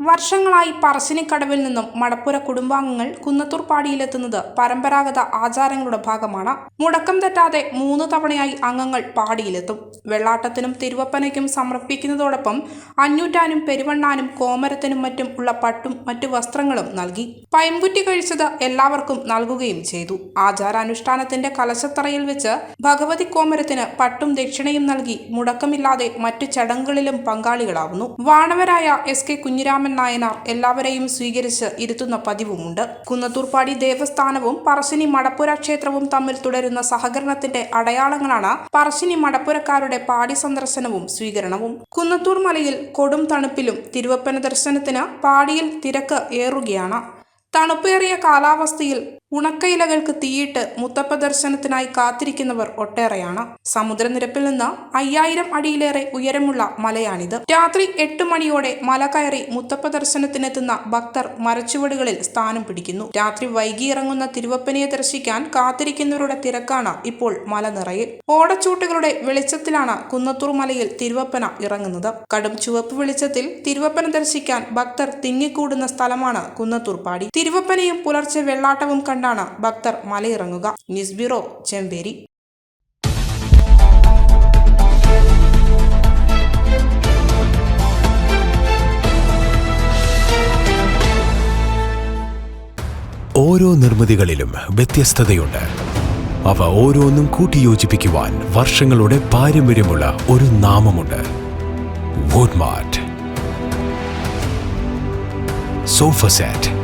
വർഷങ്ങളായി പറശ്ശിനിക്കടവിൽ നിന്നും മടപ്പുര കുടുംബാംഗങ്ങൾ കുന്നത്തൂർ പാടിയിലെത്തുന്നത് പരമ്പരാഗത ആചാരങ്ങളുടെ ഭാഗമാണ്. മുടക്കം തെറ്റാതെ മൂന്ന് തവണയായി അംഗങ്ങൾ പാടിയിലെത്തും. വെള്ളാട്ടത്തിനും തിരുവപ്പനയ്ക്കും സമർപ്പിക്കുന്നതോടൊപ്പം അഞ്ഞൂറ്റാനും പെരുവണ്ണാനും കോമരത്തിനും മറ്റും ഉള്ള പട്ടും മറ്റു വസ്ത്രങ്ങളും നൽകി. പയമ്പുറ്റി കഴിച്ചത് എല്ലാവർക്കും നൽകുകയും ചെയ്തു. ആചാരാനുഷ്ഠാനത്തിന്റെ കലശത്തറയിൽ വെച്ച് ഭഗവതി കോമരത്തിന് പട്ടും ദക്ഷിണയും നൽകി മുടക്കമില്ലാതെ മറ്റു ചടങ്ങുകളിലും പങ്കാളികളാവുന്നു. വാണവരായ എസ് കെ കുഞ്ഞിരാമൻ നായനാർ എല്ലാവരെയും സ്വീകരിച്ച് ഇരുത്തുന്ന പതിവുമുണ്ട്. കുന്നത്തൂർപ്പാടി ദേവസ്ഥാനവും പറശ്ശിനി മടപ്പുര ക്ഷേത്രവും തമ്മിൽ തുടരുന്ന സഹകരണത്തിന്റെ അടയാളങ്ങളാണ് പറശ്ശിനി മടപ്പുരക്കാരുടെ പാടി സന്ദർശനവും സ്വീകരണവും. കുന്നത്തൂർ മലയിൽ കൊടും തണുപ്പിലും തിരുവപ്പന ദർശനത്തിന് പാടിയിൽ തിരക്ക് ഏറുകയാണ്. തണുപ്പേറിയ കാലാവസ്ഥയിൽ ഉണക്കയിലകൾക്ക് തീയിട്ട് മുത്തപ്പ ദർശനത്തിനായി കാത്തിരിക്കുന്നവർ ഒട്ടേറെയാണ്. സമുദ്രനിരപ്പിൽ നിന്ന് അയ്യായിരം അടിയിലേറെ ഉയരമുള്ള മലയാണിത്. രാത്രി എട്ട് മണിയോടെ മല കയറി മുത്തപ്പ ദർശനത്തിനെത്തുന്ന ഭക്തർ മരച്ചുവടുകളിൽ സ്ഥാനം പിടിക്കുന്നു. രാത്രി വൈകി ഇറങ്ങുന്ന തിരുവപ്പനയെ ദർശിക്കാൻ കാത്തിരിക്കുന്നവരുടെ തിരക്കാണ് ഇപ്പോൾ മല നിറയെ. ഓടച്ചൂട്ടുകളുടെ വെളിച്ചത്തിലാണ് കുന്നത്തൂർ മലയിൽ തിരുവപ്പന ഇറങ്ങുന്നത്. കടും ചുവപ്പ് വെളിച്ചത്തിൽ തിരുവപ്പന ദർശിക്കാൻ ഭക്തർ തിങ്ങിക്കൂടുന്ന സ്ഥലമാണ് കുന്നത്തൂർ പാടി. തിരുവപ്പനയും പുലർച്ചെ വെള്ളാട്ടവും കണ്ടാണ് ഭക്തർ മലയിറങ്ങുക. News bureau Chemperi. ഓരോ നിർമ്മിതികളിലും വ്യത്യസ്തതയുണ്ട്. അവ ഓരോന്നും കൂട്ടിയോജിപ്പിക്കുവാൻ വർഷങ്ങളുടെ പാരമ്പര്യമുള്ള ഒരു നാമമുണ്ട്. Woodmart sofa set.